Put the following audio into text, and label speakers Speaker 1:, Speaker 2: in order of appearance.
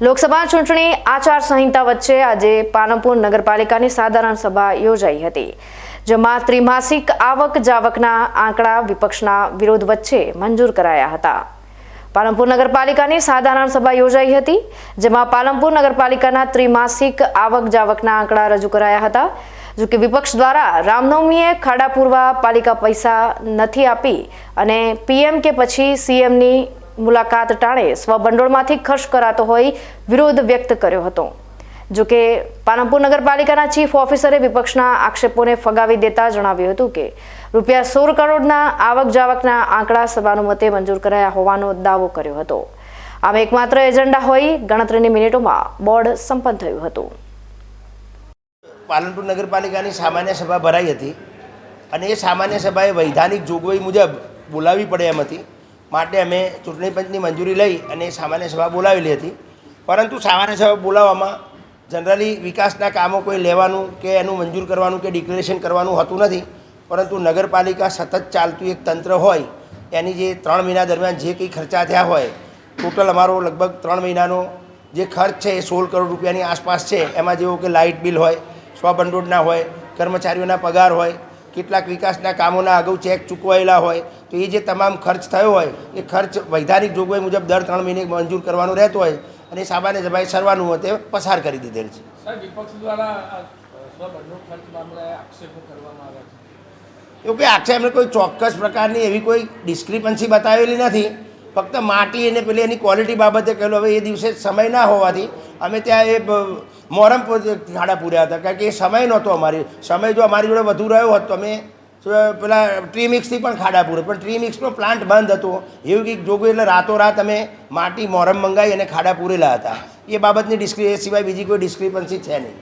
Speaker 1: લોકસભા ચૂંટણી આચાર સંહિતા વચ્ચે આજે પાલનપુર નગરપાલિકાની સાધારણ સભા યોજાઈ હતી, જેમાં ત્રિમાસિક આવક જાવકના આંકડા વિપક્ષના વિરોધ વચ્ચે મંજૂર કરાયા હતા. પાલનપુર નગરપાલિકાની સાધારણ સભા યોજાઈ હતી, જેમાં પાલનપુર નગરપાલિકાના ત્રિમાસિક આવક જાવકના આંકડા રજૂ કરાયા હતા, જો કે વિપક્ષ દ્વારા રામનવમીએ ખાડા પૂરવા પાલિકા પૈસા નથી આપી અને પીએમ કે પછી સીએમની મુલાકાત ટાણે સ્વભંડોળમાંથી ખર્ચ કરાતો હોય વિરોધ વ્યક્ત કર્યો હતો. જો કે પાલનપુર નગરપાલિકાના ચીફ ઓફિસરે વિપક્ષના આક્ષેપોને ફગાવી દેતા જણાવ્યું હતું કે, રૂપિયા સોળ કરોડના આવક જાવકના આંકડા સર્વાનુમતે મંજૂર કરાયા હોવાનો દાવો કર્યો હતો. આમ એકમાત્ર એજન્ડા હોઈ ગણતરીની મિનિટોમાં બોર્ડ સંપન્ન થયું હતું.
Speaker 2: પાલનપુર નગરપાલિકાની સામાન્ય સભા ભરાઈ હતી અને એ સામાન્ય સભાએ વૈધાનિક જોગવાઈ મુજબ બોલાવી પડે એમ હતી. માટે અમે ચૂંટણી પંચની મંજૂરી લઈ અને સામાન્ય સભા બોલાવેલી હતી. પરંતુ સામાન્ય સભા બોલાવવામાં જનરલી વિકાસના કામો કોઈ લેવાનું કે એનું મંજૂર કરવાનું કે ડિક્લેરેશન કરવાનું હોતું નથી. પરંતુ નગરપાલિકા સતત ચાલતું એક તંત્ર હોય, એની જે ત્રણ મહિના દરમિયાન જે કંઈ ખર્ચા થયા હોય, ટોટલ અમારો લગભગ ત્રણ મહિનાનો જે ખર્ચ છે એ સોળ કરોડ રૂપિયાની આસપાસ છે. એમાં જેવો કે લાઇટ બિલ હોય સ્વભંડોળના હોય, કર્મચારીઓના પગાર હોય કેટલાક વિકાસના કામોના અગાઉ ચેક ચૂકવાયેલા હોય તો એ જે તમામ ખર્ચ થયો હોય એ ખર્ચ વૈધાનિક જોગવાઈ મુજબ દર ત્રણ મહિને મંજૂર કરવાનો રહેતો હોય અને સામાન્ય સભાએ તે પસાર કરી દીધેલ છે. એવું કે આક્ષેપ કોઈ ચોક્કસ પ્રકારની એવી કોઈ ડિસ્ક્રિપન્સી બતાવેલી નથી. ફક્ત માટી અને પેલી એની ક્વોલિટી બાબતે કહેલું, હવે એ દિવસે સમય ના હોવાથી અમે ત્યાં એ મોરમ ઝાડા પૂર્યા હતા. કારણ કે એ સમય નહોતો અમારી, સમય જો અમારી જોડે વધુ રહ્યો હોત અમે પેલા ટ્રી મિક્સથી પણ ખાડા પૂરે પણ ટ્રી મિક્સનો પ્લાન્ટ બંધ હતો. એવું કંઈક જોગું એટલે રાતોરાત અમે માટી મોરમ મંગાવી અને ખાડા પૂરેલા હતા. એ બાબતની ડિસ્ક્રી એ સિવાય બીજી કોઈ ડિસ્ક્રિપન્સી છે નહીં.